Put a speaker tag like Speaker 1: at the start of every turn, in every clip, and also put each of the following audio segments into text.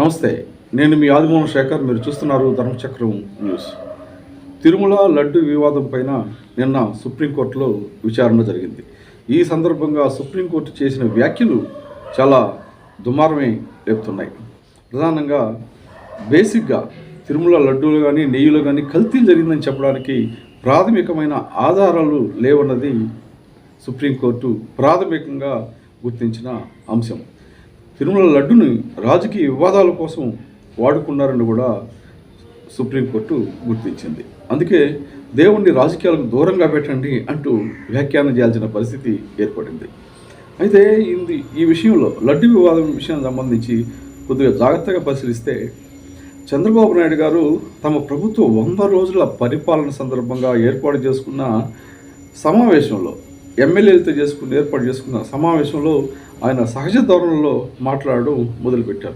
Speaker 1: నమస్తే నేను మీ ఆదిమోహన్ శేఖర్ మీరు చూస్తున్నారు ధర్మచక్రం న్యూస్. తిరుమల లడ్డు వివాదం పైన నిన్న సుప్రీంకోర్టులో విచారణ జరిగింది. ఈ సందర్భంగా సుప్రీంకోర్టు చేసిన వ్యాఖ్యలు చాలా దుమారమే లేపుతున్నాయి ప్రధానంగా బేసిక్గా తిరుమల లడ్డూలు కానీ నెయ్యిలో కానీ కల్తీ జరిగిందని చెప్పడానికి ప్రాథమికమైన ఆధారాలు లేవన్నది సుప్రీంకోర్టు ప్రాథమికంగా గుర్తించిన అంశం. తిరుమల లడ్డుని రాజకీయ వివాదాల కోసం వాడుకున్నారని కూడా సుప్రీంకోర్టు గుర్తించింది. అందుకే దేవుణ్ణి రాజకీయాలకు దూరంగా పెట్టండి అంటూ వ్యాఖ్యానం చేయాల్సిన పరిస్థితి ఏర్పడింది. అయితే ఇది ఈ విషయంలో లడ్డు వివాదం విషయానికి సంబంధించి కొద్దిగా జాగ్రత్తగా పరిశీలిస్తే చంద్రబాబు నాయుడు గారు తమ ప్రభుత్వ వంద రోజుల పరిపాలన సందర్భంగా ఏర్పాటు చేసుకున్న సమావేశంలో ఎమ్మెల్యేలతో చేసుకుని ఏర్పాటు చేసుకున్న సమావేశంలో ఆయన సహజ ధోరణిలో మాట్లాడడం మొదలుపెట్టారు.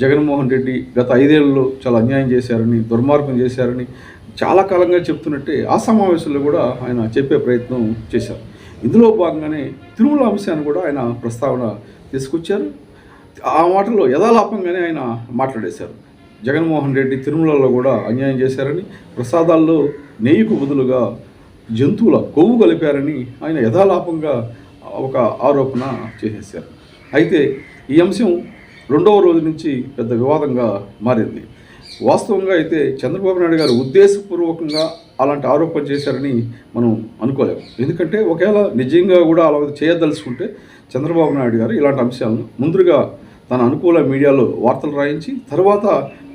Speaker 1: జగన్మోహన్ రెడ్డి గత ఐదేళ్ళలో చాలా అన్యాయం చేశారని దుర్మార్గం చేశారని చాలా కాలంగా చెప్తున్నట్టే ఆ సమావేశంలో కూడా ఆయన చెప్పే ప్రయత్నం చేశారు. ఇందులో భాగంగానే తిరుమల అంశాన్ని కూడా ఆయన ప్రస్తావన తీసుకొచ్చారు. ఆ మాటలో యథాలాపంగానే ఆయన మాట్లాడేశారు. జగన్మోహన్ రెడ్డి తిరుమలలో కూడా అన్యాయం చేశారని ప్రసాదాల్లో నెయ్యికు బదులుగా జంతువుల కొవ్వు కలిపారని ఆయన యథాలాపంగా ఒక ఆరోపణ చేసేశారు. అయితే ఈ అంశం రెండవ రోజు నుంచి పెద్ద వివాదంగా మారింది. వాస్తవంగా అయితే చంద్రబాబు నాయుడు గారు ఉద్దేశపూర్వకంగా అలాంటి ఆరోపణ చేశారని మనం అనుకోలేము. ఎందుకంటే ఒకవేళ నిజంగా కూడా అలా చేయదలుచుకుంటే చంద్రబాబు నాయుడు గారు ఇలాంటి అంశాలను ముందుగా తన అనుకూల మీడియాలో వార్తలు రాయించి తర్వాత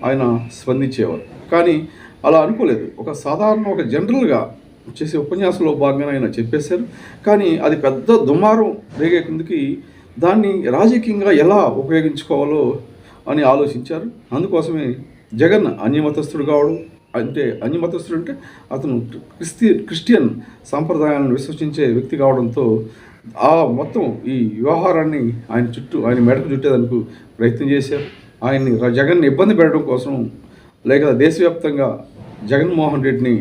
Speaker 1: ఆయన స్పందించేవారు. కానీ అలా అనుకోలేదు. ఒక సాధారణ ఒక జనరల్గా చేసే ఉపన్యాసంలో భాగంగా ఆయన చెప్పేశారు. కానీ అది పెద్ద దుమారం రేగే కిందకి దాన్ని రాజకీయంగా ఎలా ఉపయోగించుకోవాలో అని ఆలోచించారు. అందుకోసమే జగన్ అన్యమతస్థుడు కావడం అంటే అన్యమతస్థుడు అంటే అతను క్రిస్తి క్రిస్టియన్ సాంప్రదాయాలను విశ్వసించే వ్యక్తి కావడంతో ఆ మొత్తం ఈ వ్యవహారాన్ని ఆయన చుట్టూ ఆయన మెడకు చుట్టేందుకు ప్రయత్నం చేశారు. ఆయన్ని జగన్ జగన్ని ఇబ్బంది పెట్టడం కోసం లేక దేశవ్యాప్తంగా జగన్మోహన్ రెడ్డిని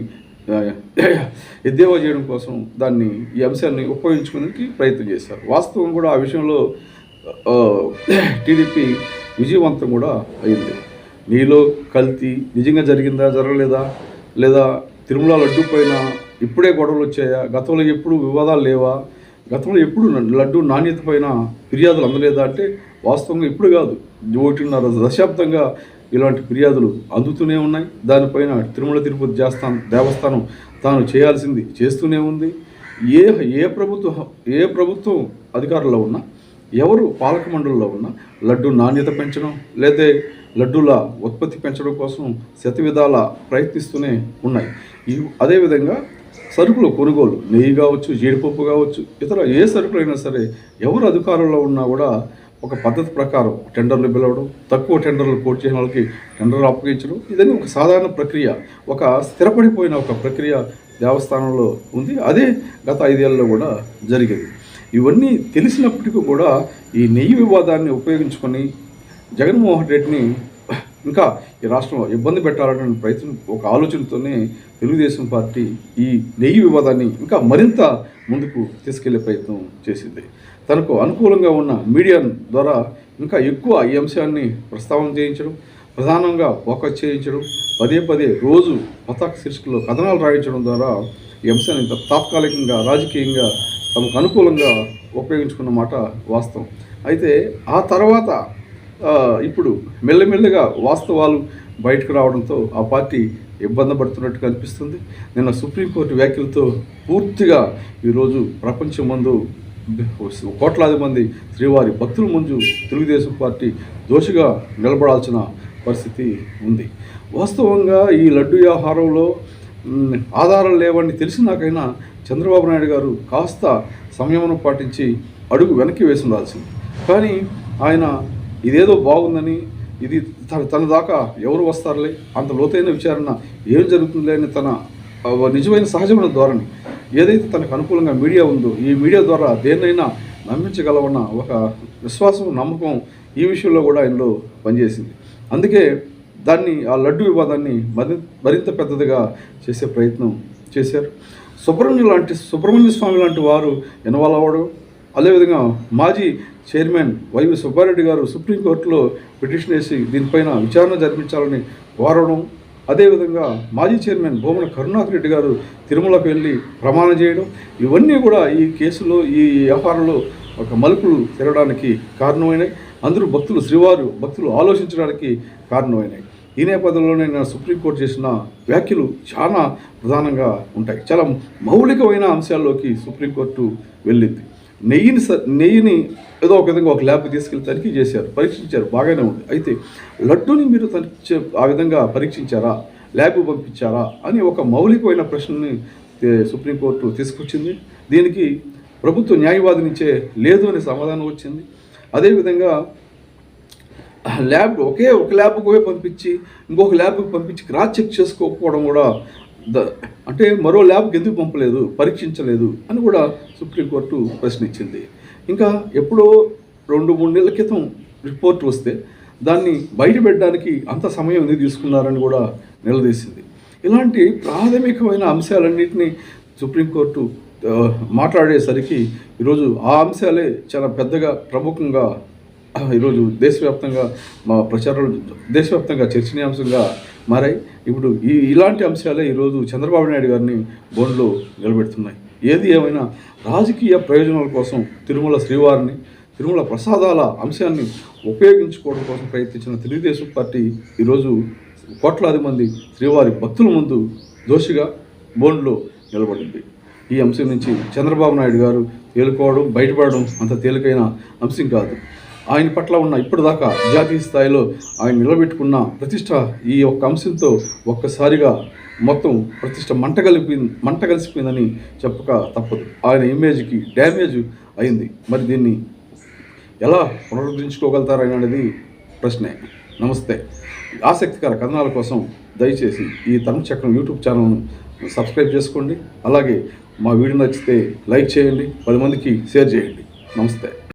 Speaker 1: ఎద్దేవా చేయడం కోసం దాన్ని ఈ అంశాన్ని ఉపయోగించుకోవడానికి ప్రయత్నం చేశారు. వాస్తవం కూడా ఆ విషయంలో టీడీపీ విజయవంతం కూడా అయింది. నీలో కల్తీ నిజంగా జరిగిందా జరగలేదా? లేదా తిరుమల లడ్డు పైన ఇప్పుడే గొడవలు వచ్చాయా? గతంలో ఎప్పుడు వివాదాలు లేవా? గతంలో ఎప్పుడు లడ్డు నాణ్యత పైన ఫిర్యాదులు అందలేదా అంటే వాస్తవంగా ఇప్పుడు కాదు. ఒకటిన్నర దశాబ్దంగా ఇలాంటి ఫిర్యాదులు అందుతూనే ఉన్నాయి. దానిపైన తిరుమల తిరుపతి దేవస్థానం దేవస్థానం తాను చేయాల్సింది చేస్తూనే ఉంది. ఏ ఏ ప్రభుత్వం ఏ ప్రభుత్వం అధికారంలో ఉన్నా ఎవరు పాలక మండలిలో ఉన్నా లడ్డు నాణ్యత పెంచడం లేదా లడ్డూల ఉత్పత్తి పెంచడం కోసం శతవిధాల ప్రయత్నిస్తూనే ఉన్నాయి. అదేవిధంగా సరుకులు కొనుగోలు నెయ్యి కావచ్చు జీడిపప్పు కావచ్చు ఇతర ఏ సరుకులైనా సరే ఎవరు అధికారంలో ఉన్నా కూడా ఒక పద్ధతి ప్రకారం టెండర్లు పిలవడం తక్కువ టెండర్లు పోటీ చేసిన వాళ్ళకి టెండర్లు అప్పగించడం ఇదని ఒక సాధారణ ప్రక్రియ ఒక స్థిరపడిపోయిన ఒక ప్రక్రియ దేవస్థానంలో ఉంది. అదే గత ఐదేళ్ళలో కూడా జరిగింది. ఇవన్నీ తెలిసినప్పటికీ కూడా ఈ నెయ్యి వివాదాన్ని ఉపయోగించుకొని జగన్మోహన్ రెడ్డిని ఇంకా ఈ రాష్ట్రంలో ఇబ్బంది పెట్టాలనే ప్రయత్నం ఒక ఆలోచనతోనే తెలుగుదేశం పార్టీ ఈ నెయ్యి వివాదాన్ని ఇంకా మరింత ముందుకు తీసుకెళ్ళే ప్రయత్నం చేసింది. తనకు అనుకూలంగా ఉన్న మీడియా ద్వారా ఇంకా ఎక్కువ ఈ అంశాన్ని ప్రస్తావన చేయించడం ప్రధానంగా ఫోకస్ చేయించడం పదే పదే రోజు పతాక శీర్షికలో కథనాలు రాయించడం ద్వారా ఈ అంశాన్ని తాత్కాలికంగా రాజకీయంగా తమకు అనుకూలంగా ఉపయోగించుకున్న మాట వాస్తవం. అయితే ఆ తర్వాత ఇప్పుడు మెల్లమెల్లగా వాస్తవాలు బయటకు రావడంతో ఆ పార్టీ ఇబ్బంది పడుతున్నట్టు కనిపిస్తుంది. నిన్న సుప్రీంకోర్టు వ్యాఖ్యలతో పూర్తిగా ఈరోజు ప్రపంచం ముందు కోట్లాది మంది శ్రీవారి భక్తుల ముందు తెలుగుదేశం పార్టీ దోషిగా నిలబడాల్సిన పరిస్థితి ఉంది. వాస్తవంగా ఈ లడ్డు వ్యవహారంలో ఆధారాలు లేవని తెలిసినాకైనా చంద్రబాబు నాయుడు గారు కాస్త సంయమనం పాటించి అడుగు వెనక్కి వేసి ఉండాల్సింది. కానీ ఆయన ఇదేదో బాగుందని ఇది తన తన దాకా ఎవరు వస్తారులే? అంత లోతైన విచారణ ఏం జరుగుతుందిలే అని తన నిజమైన సహజమైన ధోరణి. ఏదైతే తనకు అనుకూలంగా మీడియా ఉందో ఈ మీడియా ద్వారా దేన్నైనా నమ్మించగలవన్న ఒక విశ్వాసం నమ్మకం ఈ విషయంలో కూడా ఆయనలో పనిచేసింది. అందుకే దాన్ని ఆ లడ్డు వివాదాన్ని మరింత మరింత పెద్దదిగా చేసే ప్రయత్నం చేశారు. సుబ్రహ్మణ్యం లాంటి సుబ్రహ్మణ్య స్వామి లాంటి వారు ఇన్వాల్వ్ అవ్వడం అదేవిధంగా మాజీ చైర్మన్ వైవి సుబ్బారెడ్డి గారు సుప్రీంకోర్టులో పిటిషన్ వేసి దీనిపైన విచారణ జరిపించాలని కోరడం అదేవిధంగా మాజీ చైర్మన్ భూమన కరుణాకర్ రెడ్డి గారు తిరుమలకు వెళ్ళి ప్రమాణం చేయడం ఇవన్నీ కూడా ఈ కేసులో ఈ వ్యవహారంలో ఒక మలుపులు తిరగడానికి కారణమైనాయి. అందరూ భక్తులు శ్రీవారు భక్తులు ఆలోచించడానికి కారణమైనాయి. ఈ నేపథ్యంలోనే నేను సుప్రీంకోర్టు చేసిన వ్యాఖ్యలు చాలా ప్రధానంగా ఉంటాయి. చాలా మౌలికమైన అంశాల్లోకి సుప్రీంకోర్టు వెళ్ళింది. నెయ్యిని స- నెయ్యిని ఏదో ఒక విధంగా ఒక ల్యాబ్కి తీసుకెళ్ళి తనిఖీ చేశారు పరీక్షించారు బాగానే ఉంది. అయితే లడ్డూని మీరు తనిఖీ ఆ విధంగా పరీక్షించారా ల్యాబ్ పంపించారా అని ఒక మౌలికమైన ప్రశ్నని సుప్రీంకోర్టు తీసుకొచ్చింది. దీనికి ప్రభుత్వ న్యాయవాది నుంచే లేదు అనే సమాధానం వచ్చింది. అదేవిధంగా ల్యాబ్ ఒకే ఒక ల్యాబ్కి పంపించి ఇంకొక ల్యాబ్కి పంపించి క్రాస్ చెక్ చేసుకోకపోవడం కూడా అంటే మరో ల్యాబ్కి ఎందుకు పంపలేదు? పరీక్షించలేదు అని కూడా సుప్రీంకోర్టు ప్రశ్నించింది. ఇంకా ఎప్పుడో రెండు మూడు నెలల క్రితం రిపోర్ట్ వస్తే దాన్ని బయటపెట్టడానికి అంత సమయం ఎందుకు తీసుకున్నారని కూడా నిలదీసింది. ఇలాంటి ప్రాథమికమైన అంశాలన్నింటినీ సుప్రీంకోర్టు మాట్లాడేసరికి ఈరోజు ఆ అంశాలే చాలా పెద్దగా ప్రముఖంగా ఈరోజు దేశవ్యాప్తంగా మా ప్రచారాలు దేశవ్యాప్తంగా చర్చనీయాంశంగా మారాయి ఇప్పుడు ఈ ఇలాంటి అంశాలే ఈరోజు చంద్రబాబు నాయుడు గారిని బోన్లో నిలబెడుతున్నాయి. ఏది ఏమైనా రాజకీయ ప్రయోజనాల కోసం తిరుమల శ్రీవారిని తిరుమల ప్రసాదాల అంశాన్ని ఉపయోగించుకోవడం కోసం ప్రయత్నించిన తెలుగుదేశం పార్టీ ఈరోజు కోట్లాది మంది శ్రీవారి భక్తుల ముందు దోషిగా బోన్లో నిలబడింది. ఈ అంశం నుంచి చంద్రబాబు నాయుడు గారు తేలుకోవడం బయటపడడం అంత తేలికైన అంశం కాదు. ఆయన పట్ల ఉన్న ఇప్పటిదాకా జాతీయ స్థాయిలో ఆయన నిలబెట్టుకున్న ప్రతిష్ట ఈ ఒక్క అంశంతో ఒక్కసారిగా మొత్తం ప్రతిష్ట మంట కలిపి మంట కలిసిపోయిందని చెప్పక తప్పదు. ఆయన ఇమేజ్కి డ్యామేజ్ అయింది. మరి దీన్ని ఎలా పునరుద్ధరించుకోగలుగుతారు అనేది ప్రశ్నే. నమస్తే. ఆసక్తికర కథనాల కోసం దయచేసి ఈ చక్రం యూట్యూబ్ ఛానల్ను సబ్స్క్రైబ్ చేసుకోండి. అలాగే మా వీడియో నచ్చితే లైక్ చేయండి. పది మందికి షేర్ చేయండి. నమస్తే.